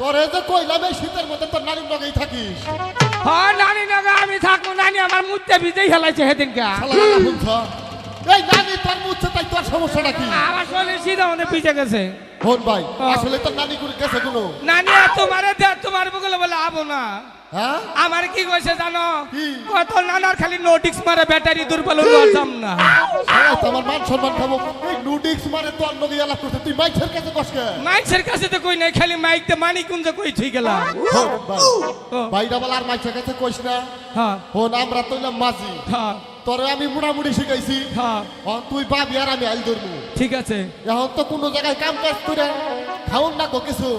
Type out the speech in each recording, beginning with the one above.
তোরে যে কইলাম এই শীতের মধ্যে তোর নারী নগেই থাকিস। হ্যাঁ নানি নাগা আমি থাকব নানি আমার মুদ্দে ভিজেই হেলাইছে সেদিনকা। শালা লাগা শুনছ? এই নানি তোর মুচ্ছে তাই তোর সমস্যাটা কি? আমার শরীর শীত অনেক ভিজে গেছে। হন ভাই হ্যাঁ। আসলে তোর নানি করে গেছে কোনো? নানি তোমারে দে তোমার বগলে বলে আবো না। হ্যাঁ? আমার কি কইছে জানো? কত নানার খালি নোটিক্স মারে ব্যাটারি দুর্বল হলো যাম না। শালা তো আমার মান সম্মান খাব। এই নুডিক্স মানে তোর লগে আলাপ করতে তুই মাইছের কাছে বসকে মাইকের কাছে তো কই নাই খালি মাইক তে মানি কুঞ্জ কই থই গেলাম। হন ভাই। বাইরা আর মাইছের কাছে কইস না। হ্যাঁ। হন আমরা তো মাঝি। হ্যাঁ। তোরে আমি মোটামুটি শিখাইছি। হ্যাঁ। তুই পাবি আর আমি আইল ধরবো। ঠিক আছে। এখন তো কোনো জায়গায় কাম কাজ করে খাউন না গো কিছু।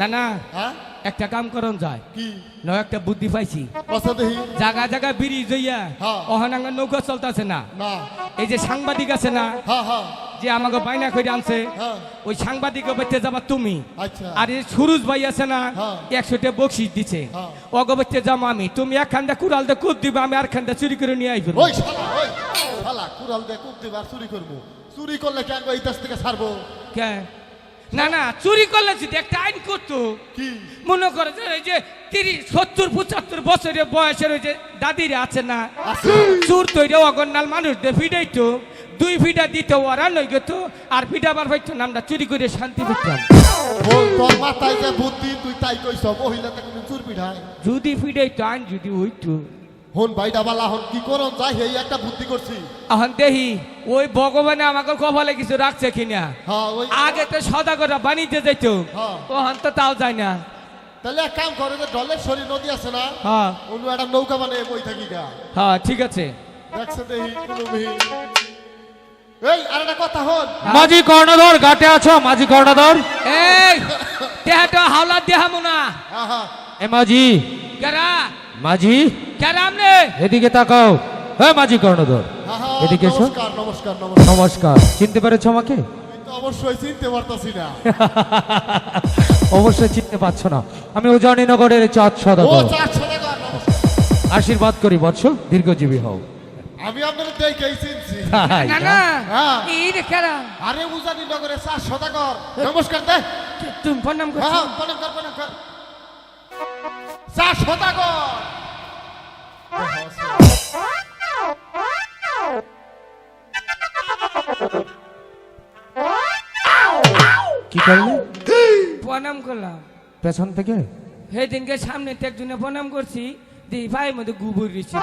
না না। হ্যাঁ? একটা কাম করন যায়। কি? ন একটা বুদ্ধি পাইছি। জায়গা জায়গা বিড়ি জইয়া হ্যাঁ। অহনাঙ্গা নৌকা চলতেছে না। না। এই যে সাংবাদিক আছে না হ্যাঁ হ্যাঁ। যে আমাকে বাইনা করে আনছে হ্যাঁ। ওই সাংবাদিকের বাচ্চা যাবা তুমি। আচ্ছা। আর এই সুরুজ ভাই আছে না হ্যাঁ। একশোটা বকশিস দিছে। হ্যাঁ। অগবাচ্চা যাব আমি। তুমি এক খান্দা কুড়াল দিয়ে কুদ দিবে আমি আর খান্দা চুরি করে নিয়ে আইব। ওই ওই কুড়াল দিয়ে কুপ দিবার চুরি করব। চুরি করলে কেন গো ইতিহাস থেকে ছাড়বো? কে? না না চুরি করলে যদি একটা আইন করতো কি? মনে করে যে এই যে তিরিশ সত্তর পঁচাত্তর বছরের বয়সের ওই যে দাদিরা আছে না চুর তৈরি অগন্যাল মানুষদের ফিডাইতো দুই ফিডা দিত ওরা নই গেত আর ফিডা বার হইতো নামটা চুরি করে শান্তি পেতাম। বল তোর মাথায় যে বুদ্ধি তুই তাই কইছ মহিলা তাকে চুর পিঠায়। যদি ফিডাইতো আইন যদি হইতো। হন ভাইটা বালা হন কি করন যাই এই একটা বুদ্ধি করছি। এখন দেখি ওই ভগবানে আমাকে কপালে কিছু রাখছে কিনা? হ্যাঁ ওই আগে তো সদাগরা বাণিজ্য যাইত হ্যাঁ। ওখান তো তাও যায় না। তাহলে এক কাম করে যে ডলের শরীর নদী আছে না হ্যাঁ। অন্য একটা নৌকা মানে বই থাকি গা। হ্যাঁ ঠিক আছে। দেখছে মিহি। এই আর একটা কথা হন। মাঝি কর্ণধর ঘাটে আছো? মাঝি কর্ণধর? এই দেহাটা হাওলা দেহামু না এ মাঝি। কেরা? মাঝি? কেরা আমনে? এদিকে তাকাও। হ্যাঁ মাঝি কর্ণধর। এদিকে এসো। নমস্কার নমস্কার নমস্কার। নমস্কার। চিনতে পেরেছ আমাকে? অবশ্যই চিনতে পারতাছি না। অবশ্যই চিনতে পারছ না। আমি উজানিনগরের চাঁদ নমস্কার। আশীর্বাদ করি বৎস দীর্ঘজীবী হও। আমি আপনাদের দেখেই চিনছি না? না হ্যাঁ। এই রে কেরা আরে উজানি নগরে চার সদাগর নমস্কার দে। তুমি প্রণাম করছ। হ্যাঁ প্রণাম কর প্রণাম কর। চার সদাগর কি করলে? প্রণাম করলাম। পেছন থেকে? সেদিনকে সামনে একজনে প্রণাম করছি। দি ভাই মধ্যে গুবর দিচ্ছি।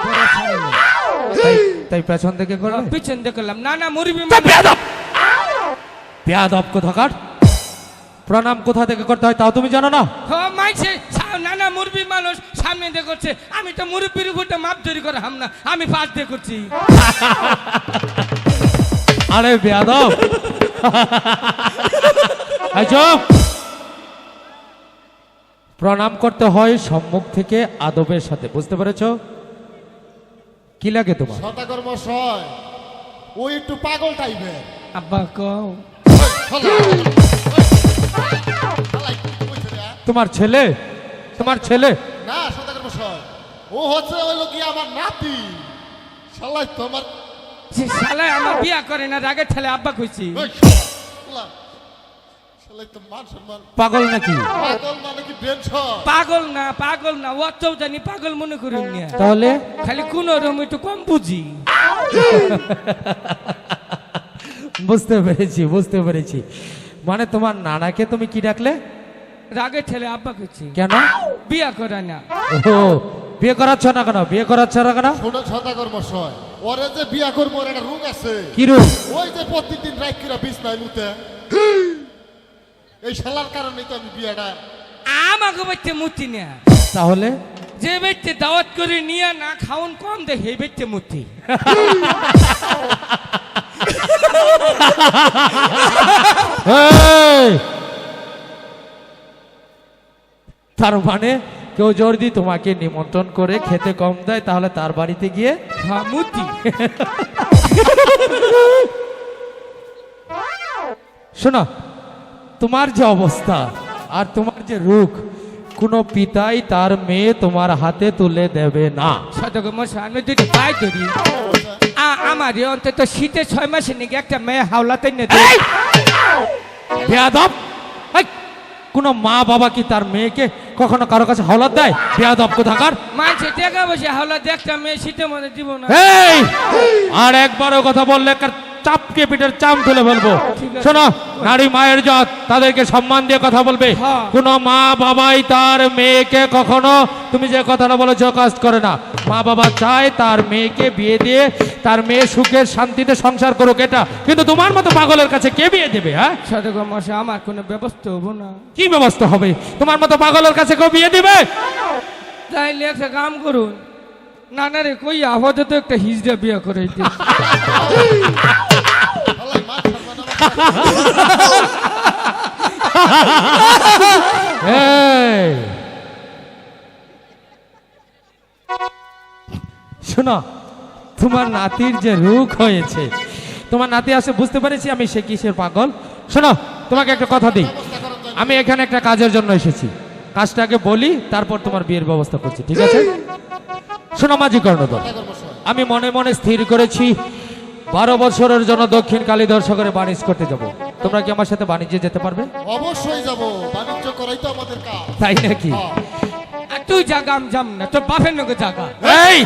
তাই পেছন থেকে করলে? পিছন করলাম। না না মুরবি পেয়াদব কোথাকার? প্রণাম কোথা থেকে করতে হয় তাও তুমি জানো না? মাইছে। না না মুরবি মানুষ সামনে দিয়ে করছে। আমি তো মুরব্বির উপরটা মাপ তৈরি করে হাম না। আমি পাশ দিয়ে করছি। আরে বেয়াদব! প্রণাম করতে হয় সম্মুখ থেকে আদবের সাথে বুঝতে পেরেছ? কি লাগে তোমার? সদাগর মশাই ও একটু পাগল টাইপের। আব্বা কও। তোমার ছেলে? তোমার ছেলে? না সদাগর মশাই ও হচ্ছে ওই লোক আমার নাতি। শালাই তোমার সে শালায় আমার বিয়া করে না রাগে ঠেলে আব্বা কইছি। পাগল নাকি? পাগল মানে পাগল না পাগল না অতও জানি পাগল মনে করি না। তাহলে? খালি কোন রকম একটু কম বুঝি। বুঝতে পেরেছি বুঝতে পেরেছি। মানে তোমার নানাকে তুমি কি ডাকলে? রাগে ঠেলে আব্বা কইছি কেন? বিয়ে করে না। ও বিয়ে করাচ্ছ না কেন? বিয়ে করাচ্ছ না কেন? শোনো সদাগর মশাই ওরে যে বিয়া করব একটা রোগ আছে। কি রূপ ওই যে প্রতিদিন রাত করে বিছনায় মুতে এই শালার কারণে তো আমি বিয়াটা আমাকে বাচ্চা মুতি না। তাহলে? যে ব্যক্তি দাওয়াত করে নিয়ে না খাওন কম দে সেই ব্যক্তি মুতি। তার মানে কেউ যদি তোমাকে নিমন্ত্রণ করে খেতে কম দেয় তাহলে তার বাড়িতে গিয়ে মুতি। শোনো তোমার যে অবস্থা আর তোমার যে রূপ কোনো পিতাই তার মেয়ে তোমার হাতে তুলে দেবে না। সতর্ক মশা আমি যদি পাই ধরি আ- আমারই অন্তত শীতে ছয় মাসে নাকি একটা মেয়ে হাওলাতে। বেয়াদব! কোনো মা বাবা কি তার মেয়েকে কখনো কারও কাছে হাওলাত দেয়? বেয়াদব কোথাকার? মানছে টাকা বসে হাওলা দেখটা মেয়ে শীতের মধ্যে দিব না এই! আর একবারও কথা বললে চাপকে পিঠের চাম তুলে ফেলব। শোনো নারী মায়ের জাত তাদেরকে সম্মান দিয়ে কথা বলবে। হ্যাঁ। কোনো মা বাবাই তার মেয়েকে কখনো তুমি যে কথাটা বলেছ কাজ করে না। মা বাবা চায় তার মেয়েকে বিয়ে দিয়ে তার মেয়ে সুখে শান্তিতে সংসার করুক এটা। কিন্তু তোমার মতো পাগলের কাছে কে বিয়ে দেবে হ্যাঁ? আমার কোনো ব্যবস্থা হব না। কি ব্যবস্থা হবে? তোমার মতো পাগলের কাছে কেউ বিয়ে দিবে? তাইলে একটা কাম করুন। না না রে কই আপাতত একটা হিজড়া বিয়ে করে শোনো, তোমার নাতির যে রূপ হয়েছে, তোমার নাতি আসে, বুঝতে পেরেছি আমি সে কিসের পাগল। শোনো, তোমাকে একটা কথা দিই। আমি এখানে একটা কাজের জন্য এসেছি। কাজটাকে বলি, তারপর তোমার বিয়ের ব্যবস্থা করছি, ঠিক আছে? শোনো মাঝি মশাই আমি মনে মনে স্থির করেছি। বারো বছরের জন্য দক্ষিণ কালী দর্শকের বাণিজ্য করতে যাব। তোমরা কি আমার সাথে বাণিজ্যে যেতে পারবে? অবশ্যই যাব। বাণিজ্য করাই তো আমাদের কাজ। তাই নাকি? হ্যাঁ। আর তুই জাগা আমি যাম না তোর বাপের নগে জাগা। এই!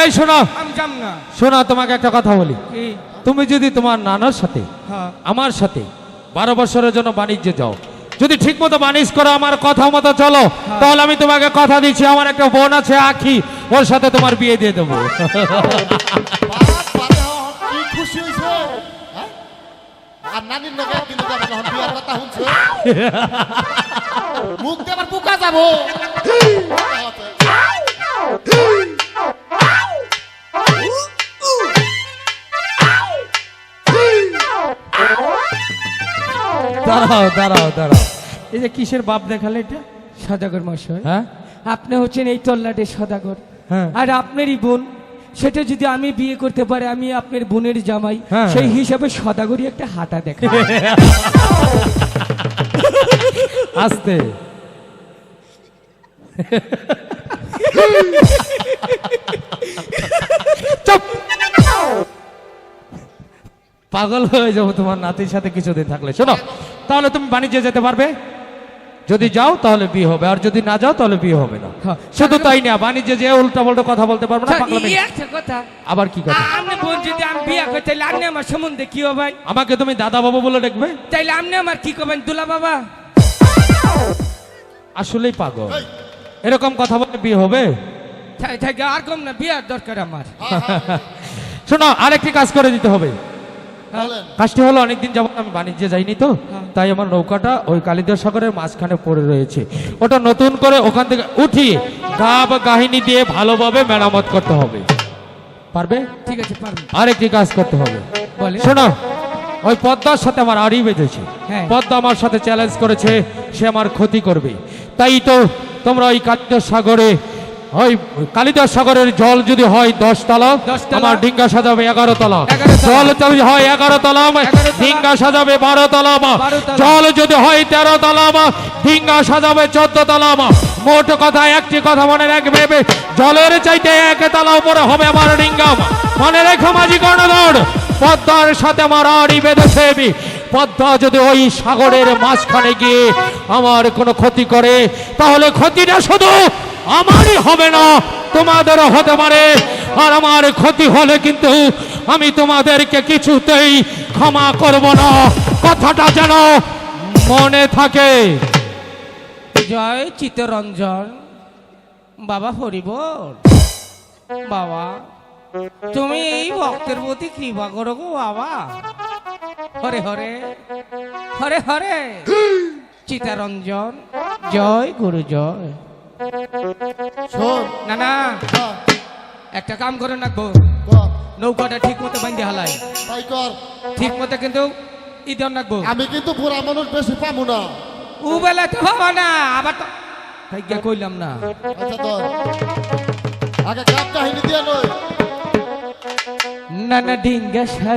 এই শোনো। আমি যাম না। শোনো তোমাকে একটা কথা বলি। তুমি যদি তোমার নানার সাথে হ্যাঁ। আমার সাথে বারো বছরের জন্য বাণিজ্যে যাও যদি ঠিক মতো বাণিজ্য করো আমার কথা মতো চলো তাহলে আমি তোমাকে কথা দিচ্ছি আমার একটা বোন আছে আখি ওর সাথে তোমার বিয়ে দিয়ে দেবো। বাপ বারে হ, কি দাঁড়াও দাঁড়াও দাঁড়াও। এই যে কিসের বাপ দেখালে এটা? সদাগর মশাই হ্যাঁ? আপনি হচ্ছেন এই তল্লাটের সদাগর। হ্যাঁ। আর আপনারই বোন সেটা যদি আমি বিয়ে করতে পারি আমি আপনার বোনের জামাই হ্যাঁ। সেই হিসাবে সদাগরই একটা হাতা দেখা। আসতে। চুপ। পাগল হয়ে যাব তোমার নাতির সাথে কিছুদিন থাকলে। শোনো তাহলে তুমি বাণিজ্যে যেতে পারবে? যদি যাও তাহলে বিয়ে হবে। আর যদি না যাও তাহলে বিয়ে হবে না। হ্যাঁ। শুধু তাই না বাণিজ্যে যে উল্টা পাল্টা কথা বলতে পারব না। এই একটা কথা। আবার কি কথা? বোন যদি আমি বিয়ে করি তাহলে আপনি আমার সম্বন্ধে কি হবে? আমাকে তুমি দাদা বাবু বলে দেখবে? তাইলে আপনি আমার কি করবেন দুলা বাবা? আসলেই পাগল। এরকম কথা বলে বিয়ে হবে? আর কম না বিয়ার দরকার আমার। শোনো আরেকটি কাজ করে দিতে হবে। কাজটি হলো অনেকদিন যাবত আমি বাণিজ্যে যাইনি তো তাই আমার নৌকাটা ওই কালিদাস সাগরের মাঝখানে পড়ে রয়েছে। ওটা নতুন করে ওখান থেকে উঠিয়ে গা বা কাহিনী দিয়ে ভালোভাবে মেরামত করতে হবে। পারবে? ঠিক আছে পারব। আরেকটি কাজ করতে হবে। বলে শোনো ওই পদ্মার সাথে আমার আড়ি বেঁধেছে। হ্যাঁ। পদ্মা আমার সাথে চ্যালেঞ্জ করেছে সে আমার ক্ষতি করবে। তাই তো তোমরা ওই কালিদাস সাগরে ওই কালিদাস সাগরের জল যদি হয় দশ তলা। আমার ডিঙ্গা সাজাবে এগারো তলা জল যদি হয় এগারো তলা ডিঙ্গা সাজাবে বারো তলা জল যদি হয় তেরো তলা ডিঙ্গা সাজাবে চোদ্দ তলা মোট কথা একটি কথা মনে রাখবে জলের চাইতে এক তলা উপরে হবে আমার ডিঙ্গা মনে রেখো মাঝি কর্ণধর পদ্মার সাথে আমার আড়ি বেঁধেছে। পদ্মা যদি ওই সাগরের মাঝখানে গিয়ে আমার কোনো ক্ষতি করে তাহলে ক্ষতিটা শুধু আমারই হবে না তোমাদেরও হতে পারে। আর আমার ক্ষতি হলে কিন্তু আমি তোমাদেরকে কিছুতেই ক্ষমা করব না। কথাটা যেন মনে থাকে। জয় চিত্তরঞ্জন। বাবা হরিবল। বাবা তুমি এই ভক্তের প্রতি কৃপা করো গো বাবা। হরে হরে হরে হরে। চিতারঞ্জন জয় গুরু জয়। শোন। না না একটা কাম করে কর, নৌকাটা ঠিক মতো বান্ধে হালাই। তাই কর। ঠিক মতো কিন্তু ইদন রাখব। আমি কিন্তু বুড়া মানুষ বেশি পাবো না। ও বেলা তো হব না আবার তো তাই কইলাম না। আচ্ছা ধর। আগে কাপ কাহিনী দিয়ে নয়। না না ডিঙ্গা সাজা